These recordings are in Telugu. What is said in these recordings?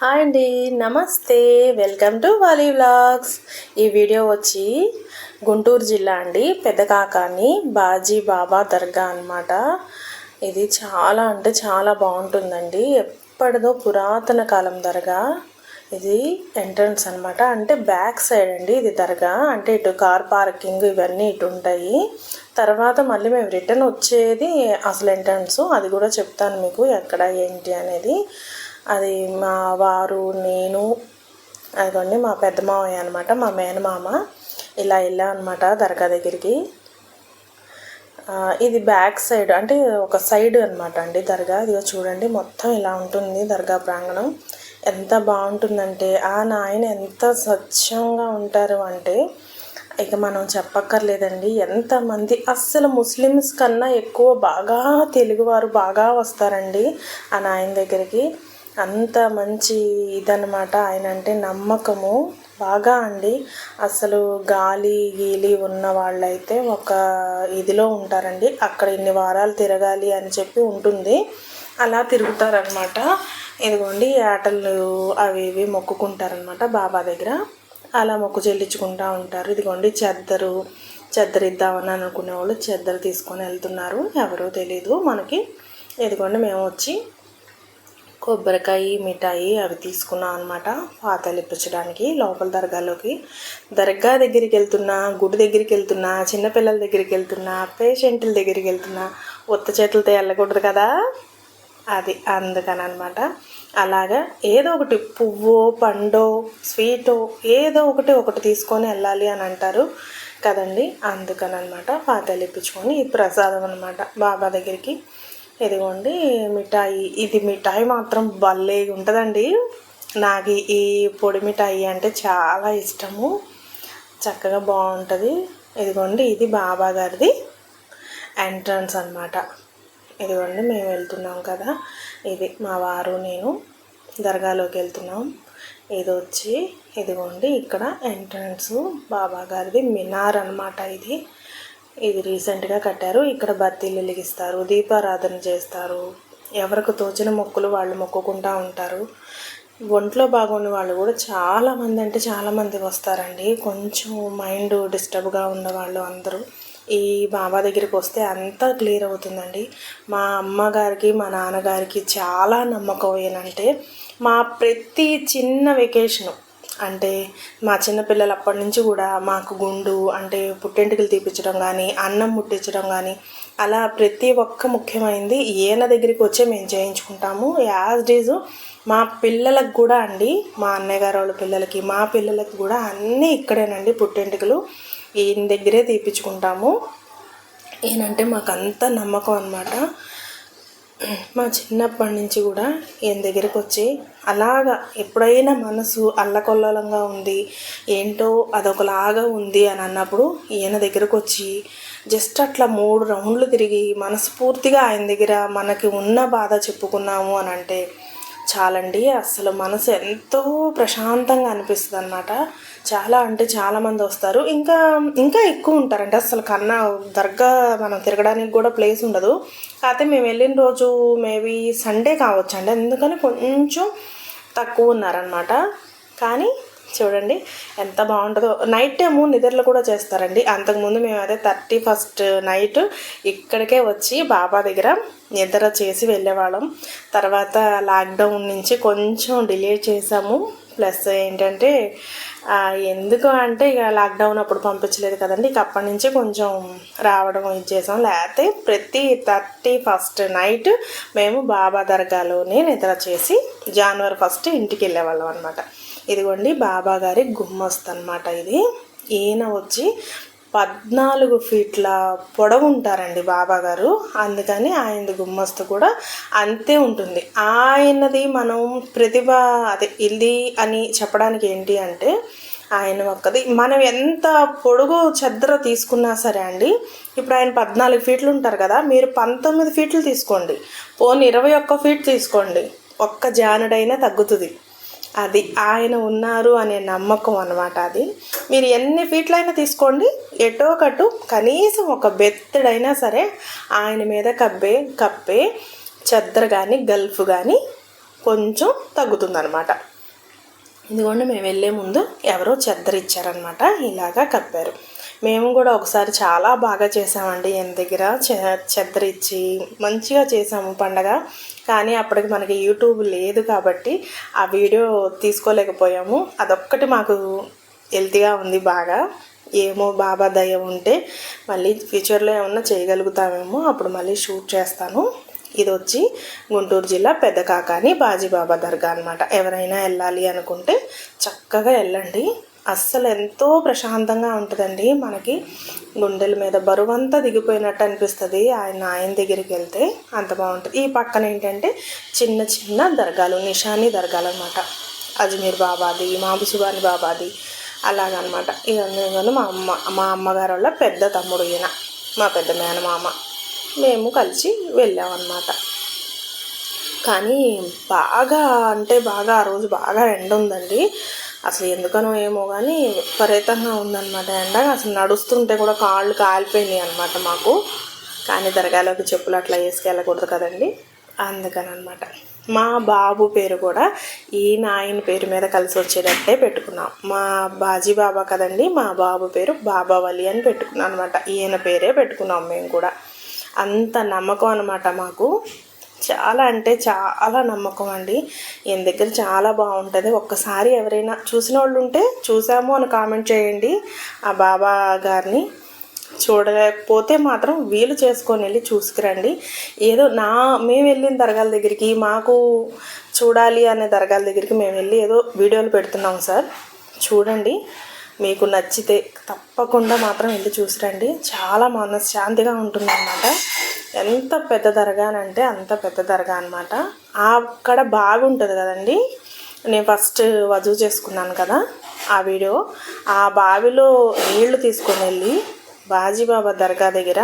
హాయ్ అండి నమస్తే. Welcome to Vali vlogs. ఈ వీడియో వచ్చి గుంటూరు జిల్లా అండి పెద్దకాకాని బాజీ బాబా దర్గా అన్నమాట. ఇది చాలా అంటే చాలా బాగుంటుందండి. ఎప్పటిదో పురాతన కాలం దర్గా. ఇది ఎంట్రన్స్ అనమాట అంటే బ్యాక్ సైడ్ అండి ఇది దర్గా. అంటే ఇటు కార్ పార్కింగ్ ఇవన్నీ ఇటు ఉంటాయి. తర్వాత మళ్ళీ మేము రిటర్న్ వచ్చేది అసలు ఎంట్రన్స్. అది కూడా చెప్తాను మీకు ఎక్కడ ఏంటి అనేది. అది మా వారు నేను అదిగోండి మా పెద్ద మామయ్య అనమాట మా మేనమామ ఇలా వెళ్ళాం అనమాట దర్గా దగ్గరికి. ఇది బ్యాక్ సైడ్ అంటే ఒక సైడ్ అనమాట అండి దర్గా. ఇదిగో చూడండి మొత్తం ఇలా ఉంటుంది దర్గా ప్రాంగణం. ఎంత బాగుంటుందంటే ఆ నాయన ఎంత స్వచ్ఛంగా ఉంటారు అంటే ఇక మనం చెప్పక్కర్లేదండి. ఎంతమంది అస్సలు ముస్లిమ్స్ కన్నా ఎక్కువ బాగా తెలుగువారు బాగా వస్తారండి ఆ నాయన దగ్గరికి. అంత మంచి ఇదనమాట ఆయన అంటే నమ్మకము. బాగా అండి. అసలు గాలి గీలి ఉన్న వాళ్ళైతే ఒక ఇదిలో ఉంటారండి. అక్కడ ఇన్ని వారాలు తిరగాలి అని చెప్పి ఉంటుంది. అలా తిరుగుతారనమాట ఇదిగోండి ఆటలు అవి ఇవి మొక్కుకుంటారనమాట బాబా దగ్గర. అలా మొక్కు చెల్లించుకుంటూ ఉంటారు. ఇదిగోండి చెద్దరు చెద్దరు ఇద్దామని అనుకునే వాళ్ళు చెద్దరు తీసుకొని వెళ్తున్నారు. ఎవరో తెలీదు మనకి. ఇదిగోండి మేము వచ్చి కొబ్బరికాయ మిఠాయి అవి తీసుకున్నాం అనమాట పాతలు ఇప్పించడానికి లోపల దర్గాలోకి. దర్గా దగ్గరికి వెళ్తున్నా గుడి దగ్గరికి వెళ్తున్నా చిన్నపిల్లల దగ్గరికి వెళ్తున్నా పేషెంట్ల దగ్గరికి వెళ్తున్నా ఉత్త చేతులతో వెళ్ళకూడదు కదా? అది అందుకని అనమాట అలాగా ఏదో ఒకటి పువ్వో పండో స్వీటో ఏదో ఒకటి ఒకటి తీసుకొని వెళ్ళాలి అని అంటారు కదండి. అందుకని అనమాట పాతలు ఇప్పించుకొని ఈ ప్రసాదం అనమాట బాబా దగ్గరికి. ఇదిగోండి మిఠాయి. ఇది మిఠాయి మాత్రం భలే ఉంటుందండి. నాకు ఈ పొడి మిఠాయి అంటే చాలా ఇష్టము. చక్కగా బాగుంటుంది. ఇదిగోండి ఇది బాబా గారిది ఎంట్రన్స్ అనమాట ఇదిగోండి మేము వెళ్తున్నాం కదా. ఇది మా వారు నేను దర్గాలోకి వెళ్తున్నాం. ఇది వచ్చి ఇదిగోండి ఇక్కడ ఎంట్రన్స్ బాబా గారిది మినార్ అన్నమాట ఇది. ఇది రీసెంట్గా కట్టారు. ఇక్కడ బత్తీలు వెలిగిస్తారు దీపారాధన చేస్తారు. ఎవరికి తోచిన మొక్కులు వాళ్ళు మొక్కుకుంటూ ఉంటారు. ఒంట్లో బాగున్న వాళ్ళు కూడా చాలామంది అంటే చాలామంది వస్తారండి. కొంచెం మైండ్ డిస్టర్బ్గా ఉన్న వాళ్ళు అందరూ. ఈ బాబా దగ్గరికి వస్తే అంతా క్లియర్ అవుతుందండి. మా అమ్మగారికి మా నాన్నగారికి చాలా నమ్మకం ఏంటంటే మా ప్రతి చిన్న వెకేషను అంటే మా చిన్నపిల్లలు అప్పటి నుంచి కూడా మాకు గుండు అంటే పుట్టెంటుకలు తీపించడం కానీ అన్నం ముట్టించడం కానీ అలా ప్రతి ఒక్క ముఖ్యమైనది ఈయన దగ్గరికి వచ్చే మేము చేయించుకుంటాము. యాజ్ డీజ్ మా పిల్లలకు కూడా అండి మా అన్నయ్య గారు వాళ్ళ పిల్లలకి మా పిల్లలకి కూడా అన్నీ ఇక్కడేనండి పుట్టెంటుకలు. ఈయన దగ్గరే తీపించుకుంటాము ఈయనంటే మాకు అంత నమ్మకం అనమాట మా చిన్నప్పటి నుంచి కూడా ఈయన దగ్గరికి వచ్చి అలాగా ఎప్పుడైనా మనసు అల్లకొల్లలంగా ఉంది ఏంటో అదొకలాగా ఉంది అని అన్నప్పుడు ఈయన దగ్గరకు వచ్చి జస్ట్ అట్లా మూడు రౌండ్లు తిరిగి మనస్ఫూర్తిగా ఆయన దగ్గర మనకి ఉన్న బాధ చెప్పుకున్నాము అని అంటే చాలండి. అసలు మనసు ఎంతో ప్రశాంతంగా అనిపిస్తుంది అనమాట చాలా అంటే చాలామంది వస్తారు. ఇంకా ఇంకా ఎక్కువ ఉంటారంటే అసలు కన్నా దర్గా మనం తిరగడానికి కూడా ప్లేస్ ఉండదు. కాకపోతే మేము వెళ్ళిన రోజు మేబీ సండే కావచ్చు అండి ఎందుకని కొంచెం తక్కువ ఉన్నారనమాట కానీ చూడండి ఎంత బాగుంటుందో. నైట్ టైము నిద్రలు కూడా చేస్తారండి. అంతకుముందు మేము అదే థర్టీ ఫస్ట్ నైట్ ఇక్కడికే వచ్చి బాబా దగ్గర నిద్ర చేసి వెళ్ళేవాళ్ళం. తర్వాత లాక్డౌన్ నుంచి కొంచెం డిలే చేసాము ప్లస్ ఏంటంటే ఎందుకు అంటే ఇక లాక్డౌన్ అప్పుడు పంపించలేదు కదండి. ఇక అప్పటి నుంచి కొంచెం రావడం ఇది చేసాం లేకపోతే ప్రతి థర్టీ ఫస్ట్ నైట్ మేము బాబా దర్గాలోనే నిద్ర చేసి జనవరి ఫస్ట్ ఇంటికి వెళ్ళేవాళ్ళం అనమాట ఇదిగోండి బాబా గారి గుమ్మస్తు అనమాట ఇది. ఈయన వచ్చి పద్నాలుగు ఫీట్ల పొడవు ఉంటారండి బాబా గారు అందుకని ఆయనది గుమ్మస్తు కూడా అంతే ఉంటుంది. ఆయనది మనం ప్రతిభ అదే ఇది అని చెప్పడానికి ఏంటి అంటే ఆయన ఒక్కది. మనం ఎంత పొడుగు చెద్దర తీసుకున్నా సరే అండి ఇప్పుడు ఆయన పద్నాలుగు ఫీట్లు ఉంటారు కదా మీరు పంతొమ్మిది ఫీట్లు తీసుకోండి. పోనీ ఇరవై ఒక్క ఫీట్ తీసుకోండి. ఒక్క జానుడైనా తగ్గుతుంది. అది ఆయన ఉన్నారు అనే నమ్మకం అనమాట అది. మీరు ఎన్ని ఫీట్లైనా తీసుకోండి. ఎటో కటు కనీసం ఒక బెత్తడైనా సరే ఆయన మీద కబ్బే కప్పే చెద్దర కానీ గల్ఫ్ కానీ కొంచెం తగ్గుతుందనమాట ఇదిగోండి మేము వెళ్ళే ముందు ఎవరో చెద్దరిచ్చారనమాట ఇలాగా కప్పారు. మేము కూడా ఒకసారి చాలా బాగా చేసామండి ఈయన దగ్గర. చెద్దరిచ్చి మంచిగా చేసాము పండగ. కానీ అప్పటికి మనకి యూట్యూబ్ లేదు కాబట్టి ఆ వీడియో తీసుకోలేకపోయాము. అదొక్కటి మాకు హెల్తీగా ఉంది బాగా. ఏమో బాబా దయ ఉంటే మళ్ళీ ఫ్యూచర్లో ఏమన్నా చేయగలుగుతామేమో అప్పుడు మళ్ళీ షూట్ చేస్తాను. ఇది వచ్చి గుంటూరు జిల్లా పెద్ద కాకాని బాజీబాబా దర్గా అనమాట ఎవరైనా వెళ్ళాలి అనుకుంటే చక్కగా వెళ్ళండి. అస్సలు ఎంతో ప్రశాంతంగా ఉంటుందండి మనకి. గుండెల మీద బరువంతా దిగిపోయినట్టు అనిపిస్తుంది. ఆయన ఆయన దగ్గరికి వెళ్తే అంత బాగుంటుంది. ఈ పక్కన ఏంటంటే చిన్న చిన్న దర్గాలు నిషాని దర్గాలు అనమాట అజ్మీర్ బాబాది మాబుసుబాని బాబాది అలాగనమాట. ఇవన్నీ మా అమ్మ మా అమ్మగారు వాళ్ళ పెద్ద తమ్ముడు ఈయన మా పెద్ద మేనమామ. మేము కలిసి వెళ్ళామన్నమాట. కానీ బాగా అంటే బాగా ఆ రోజు బాగా ఎండ ఉందండి అసలు ఎందుకనో ఏమో కానీ విపరీతంగా ఉందన్నమాట. ఎండ అసలు నడుస్తుంటే కూడా కాళ్ళు కాలిపోయినాయి అనమాట మాకు. కానీ దర్గాలోకి చెప్పులు అట్లా వేసుకెళ్ళకూడదు కదండి. అందుకని అనమాట మా బాబు పేరు కూడా ఈ నాయన పేరు మీద కలిసి వచ్చేటట్టే పెట్టుకున్నాం. మా బాజీ బాబా కదండి మా బాబు పేరు బాబావలి అని పెట్టుకున్నాం అనమాట ఈయన పేరే పెట్టుకున్నాం మేము కూడా. అంత నమ్మకం అనమాట మాకు. చాలా అంటే చాలా నమ్మకం అండి. ఈయన దగ్గర చాలా బాగుంటుంది. ఒక్కసారి ఎవరైనా చూసిన వాళ్ళు ఉంటే చూసాము అని కామెంట్ చేయండి. ఆ బాబా గారిని చూడలేకపోతే మాత్రం వీలు చేసుకొని వెళ్ళి చూసుకురండి. ఏదో నా మేము వెళ్ళిన దర్గాల దగ్గరికి మాకు చూడాలి అనే దర్గాల దగ్గరికి మేము వెళ్ళి ఏదో వీడియోలు పెడుతున్నాం సార్. చూడండి. మీకు నచ్చితే తప్పకుండా మాత్రం వెళ్ళి చూసిరండి. చాలా మనశ్శాంతిగా ఉంటుంది అన్నమాట ఎంత పెద్ద దర్గా అంటే అంత పెద్ద దర్గా అనమాట అక్కడ బాగుంటుంది కదండి. నేను ఫస్ట్ వజూ చేసుకున్నాను కదా ఆ వీడియో. ఆ బావిలో నీళ్ళు తీసుకొని వెళ్ళి బాజీబాబా దర్గా దగ్గర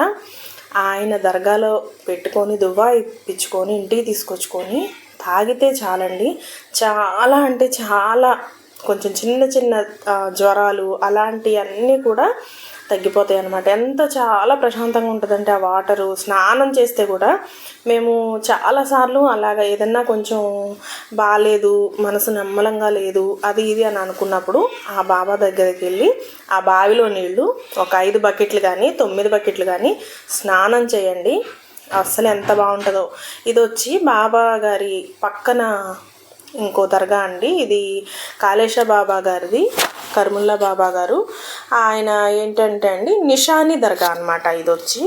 ఆయన దర్గాలో పెట్టుకొని దువ్వా ఇప్పించుకొని ఇంటికి తీసుకొచ్చుకొని తాగితే చాలండి. చాలా అంటే చాలా కొంచెం చిన్న చిన్న జ్వరాలు అలాంటివన్నీ కూడా తగ్గిపోతాయి అనమాట ఎంత చాలా ప్రశాంతంగా ఉంటుందంటే ఆ వాటరు స్నానం చేస్తే కూడా మేము చాలాసార్లు అలాగ ఏదన్నా కొంచెం బాగాలేదు మనసు నమ్మలంగా లేదు అది ఇది అని అనుకున్నప్పుడు ఆ బాబా దగ్గరికి వెళ్ళి ఆ బావిలో నీళ్ళు ఒక ఐదు బకెట్లు కానీ తొమ్మిది బకెట్లు కానీ స్నానం చేయండి. అస్సలు ఎంత బాగుంటుందో. ఇది వచ్చి బాబా గారి పక్కన ఇంకో దర్గా అండి. ఇది కాళేశ బాబా గారిది కర్ముల్లా బాబా గారు. ఆయన ఏంటంటే అండి నిషాని దర్గా అనమాట ఇది వచ్చి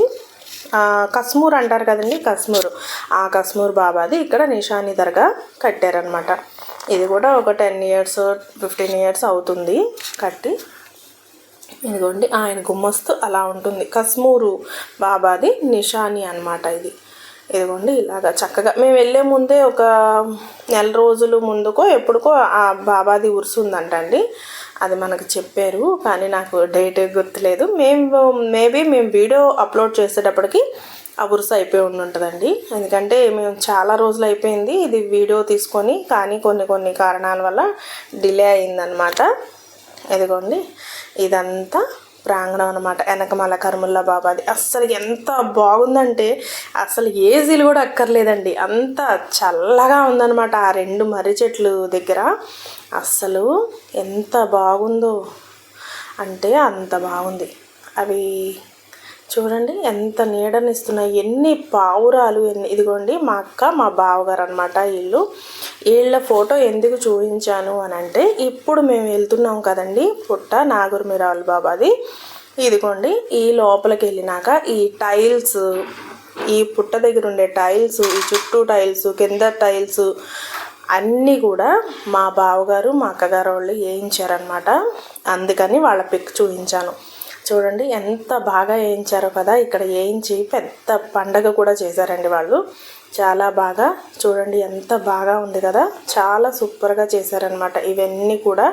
కస్మూర్ అంటారు కదండి కస్మూర్. ఆ కస్మూర్ బాబాది ఇక్కడ నిషాని దర్గా కట్టారనమాట ఇది కూడా ఒక టెన్ ఇయర్స్ ఫిఫ్టీన్ ఇయర్స్ అవుతుంది కట్టి. ఇదిగోండి ఆయన గుమ్మస్తు అలా ఉంటుంది. కస్మూరు బాబాది నిషాని అనమాట ఇది. ఇదిగోండి ఇలాగా చక్కగా. మేము వెళ్ళే ముందే ఒక నెల రోజులు ముందుకో ఎప్పుడుకో ఆ బాబాది ఉరుసు ఉందంటండి. అది మనకు చెప్పారు కానీ నాకు డేట్ గుర్తులేదు. మేము మేబీ మేము వీడియో అప్లోడ్ చేసేటప్పటికి ఆ ఉరుసు అయిపోయి ఉంటుందండి ఎందుకంటే మేము చాలా రోజులు అయిపోయింది ఇది వీడియో తీసుకొని కానీ కొన్ని కొన్ని కారణాల వల్ల డిలే అయిందనమాట ఇదిగోండి ఇదంతా. ప్రాంగణం అనమాట వెనకమాల కర్ముల్లా బాబాది అస్సలు ఎంత బాగుందంటే అసలు ఏజీలు కూడా అక్కర్లేదండి. అంత చల్లగా ఉందన్నమాట ఆ రెండు మర్రి చెట్లు దగ్గర. అస్సలు ఎంత బాగుందో అంటే అంత బాగుంది. అవి చూడండి ఎంత నీడనిస్తున్నాయి. ఎన్ని పావురాలు ఎన్ని ఇదిగోండి మా అక్క మా బావగారు అనమాట వీళ్ళు. వీళ్ళ ఫోటో ఎందుకు చూపించాను అని అంటే ఇప్పుడు మేము వెళ్తున్నాం కదండి పుట్ట నాగురుమిరావుల బాబాది. ఇదిగోండి ఈ లోపలికి వెళ్ళినాక ఈ టైల్స్ ఈ పుట్ట దగ్గర ఉండే టైల్స్ ఈ చుట్టూ టైల్స్ కింద టైల్స్ అన్నీ కూడా మా బావగారు మా అక్కగారు వాళ్ళు వేయించారనమాట అందుకని వాళ్ళ పిక్ చూపించాను. చూడండి ఎంత బాగా వేయించారో కదా. ఇక్కడ వేయించి పెద్ద పండగ కూడా చేశారండి వాళ్ళు. చాలా బాగా చూడండి ఎంత బాగా ఉంది కదా. చాలా సూపర్గా చేశారనమాట ఇవన్నీ కూడా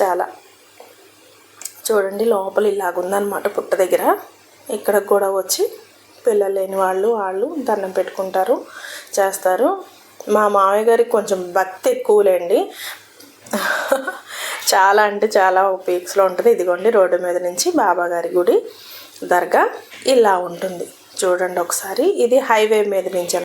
చాలా. చూడండి లోపల ఇలాగుందనమాట పుట్ట దగ్గర. ఇక్కడ కూడా వచ్చి పిల్లలు లేని వాళ్ళు వాళ్ళు దండం పెట్టుకుంటారు చేస్తారు. మా మామయ్య గారికి కొంచెం భక్తి ఎక్కువలేండి. చాలా అంటే చాలా పీక్స్లో ఉంటుంది. ఇదిగోండి రోడ్డు మీద నుంచి బాబాగారి గుడి దర్గా ఇలా ఉంటుంది. చూడండి ఒకసారి. ఇది హైవే మీద నుంచి